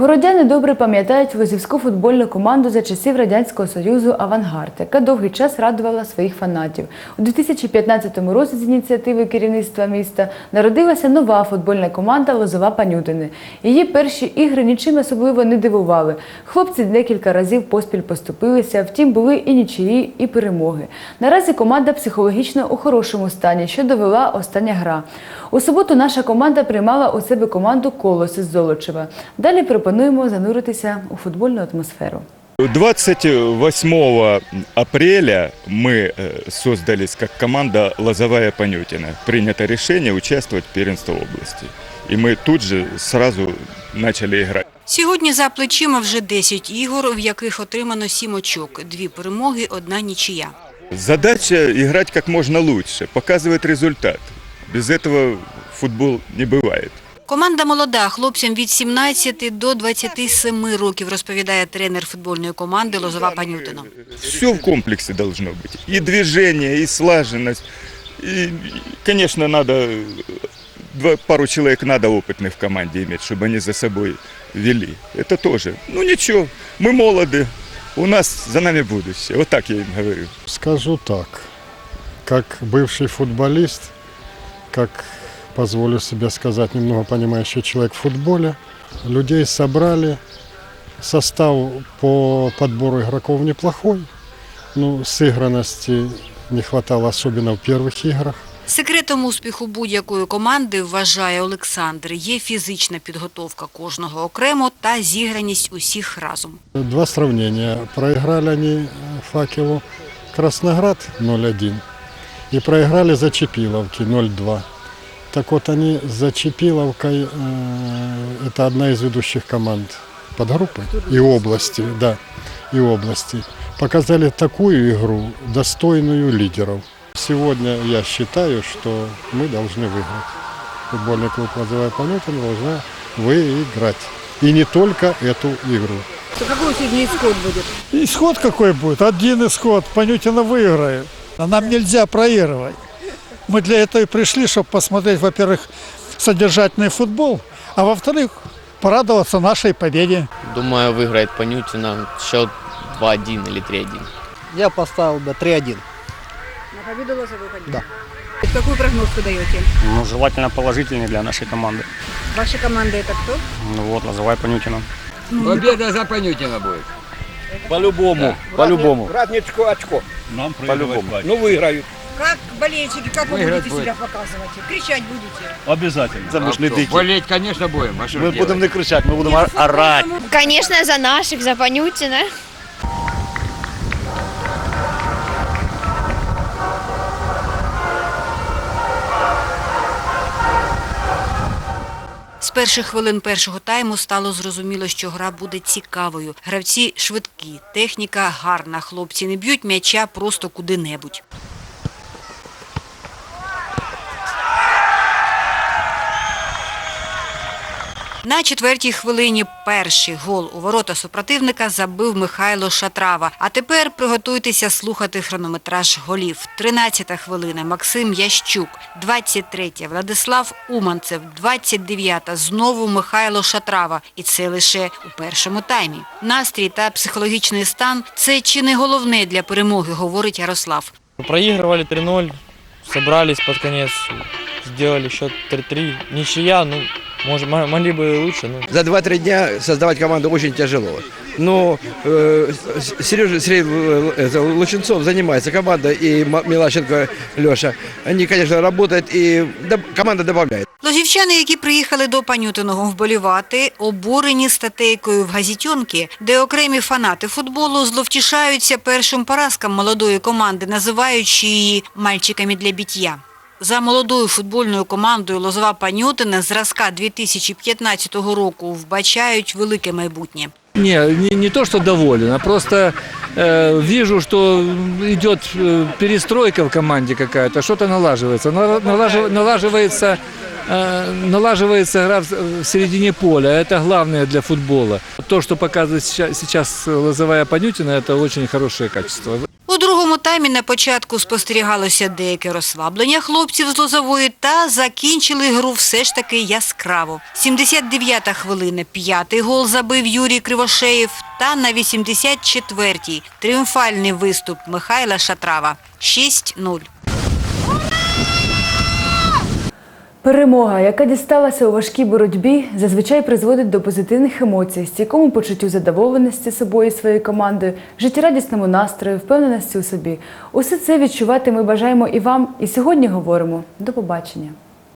Городяни добре пам'ятають лозівську футбольну команду за часів Радянського Союзу Авангард, яка довгий час радувала своїх фанатів. У 2015 році з ініціативи керівництва міста народилася нова футбольна команда Лозова Панютини. Її перші ігри нічим особливо не дивували. Хлопці декілька разів поспіль поступилися, втім були і нічиї, і перемоги. Наразі команда психологічно у хорошому стані, що довела остання гра. У суботу наша команда приймала у себе команду Колос із Золочева. Далі пропонуємо зануритися у футбольну атмосферу. 28 апреля мы э, создались как команда «Лозовая Понютина». Принято решение участвовать в первенстве области. И мы тут же сразу начали играть. Сьогодні за плечима вже 10 ігор, в яких отримано 7 очок, дві перемоги, одна нічия. Задача играть как можно лучше, показывать результат. Без этого футбол не бывает. Команда молода, хлопцям від 17 до 27 років, розповідає тренер футбольної команди Лозова Панютино. Все в комплексе должно быть. И движение, и слаженность. И, конечно, надо э, два, пару человек надо опытных в команде иметь, чтобы они за собой вели. Это тоже. Ну ничего, мы молоды, у нас за нами будущее. Вот так я им говорю. Скажу так, как бывший футболист, как позволю себе сказать немного понимающий человек в футболе, людей собрали, состав по подбору игроков неплохой, ну, сыгранности не хватало особенно в первых играх. Секретом успіху будь-якої команди, вважає Олександр, є фізична підготовка кожного окремо та зіграність усіх разом. Два сравнения. Проиграли они э, факелу Красноград 0-1 и проиграли за Чепиловки 0-2. Так вот они за Чепиловкой, э, это одна из ведущих команд подгруппы и области, да, и области, показали такую игру, достойную лидеров. Сегодня я считаю, что мы должны выиграть. Футбольный клуб «Лозовая Понятина» должна выиграть. И не только эту игру. Какой сегодня исход будет? Исход какой будет? Один исход. Понютина выиграет. А нам нельзя проигрывать. Мы для этого и пришли, чтобы посмотреть, во-первых, содержательный футбол, а во-вторых, порадоваться нашей победе. Думаю, выиграет Понютина счет 2-1 или 3-1. Я поставил бы 3-1. На победу лозовой пойдет? Да. Какой прогноз вы даете? Ну, желательно положительный для нашей команды. Ваша команда это кто? Ну вот, называй Понютина. Победа за Понютина будет. По-любому, по-любому. Радничку очко. Нам По-любому. Ну, выиграют. Как болельщики, как вы Выиграть будете будет. себя показывать? Кричать будете? Обязательно. Це ми ж не дикі. Болеть, конечно, будем. А что Ми ж будемо делать? не кричати, ми будемо орати. Конечно, за наших, за Понютина. З перших хвилин першого тайму стало зрозуміло, що гра буде цікавою. Гравці швидкі, техніка гарна. Хлопці не б'ють м'яча просто куди-небудь. На четвертій хвилині перший гол у ворота супротивника забив Михайло Шатрава. А тепер приготуйтеся слухати хронометраж голів. 13-та хвилина Максим Ящук, 23-я Владислав Уманцев, 29-та знову Михайло Шатрава. І це лише у першому таймі. Настрій та психологічний стан це чи не головне для перемоги, говорить Ярослав. Проигрывали 3-0, собрались под конец, сделали счет 3-3. Ничья, ну, может, мо- могли бы и лучше, но За 2-3 дня создавать команду очень тяжело. Но э, С- Сережа Сергей э, это, Лученцов занимается, команда и М- Милащенко Леша. Они, конечно, работают и доб- команда добавляет. Лозівчани, які приїхали до Панютиного вболівати, обурені статейкою в газітьонки, де окремі фанати футболу зловтішаються першим поразкам молодої команди, називаючи її «мальчиками для біття». За молодою футбольною командою Лозова Панютина зразка 2015 року вбачають велике майбутнє. Не, не, не то, что доволен, а просто э, вижу, что идет э, перестройка в команде какая-то, что-то налаживается. Нала- налажив- налаживается, э, налаживается игра в, в середине поля, это главное для футбола. То, что показывает сейчас, сейчас Лозовая Понютина, это очень хорошее качество. Таймі на початку спостерігалося деяке розслаблення хлопців з Лозової та закінчили гру все ж таки яскраво. 79-та хвилина, п'ятий гол забив Юрій Кривошеєв та на 84-й тріумфальний виступ Михайла Шатрава. 6-0. Перемога, яка дісталася у важкій боротьбі, зазвичай призводить до позитивних емоцій, стійкому почуттю задоволеності собою і своєю командою, життєрадісному настрою, впевненості у собі. Усе це відчувати ми бажаємо і вам. І сьогодні говоримо. До побачення.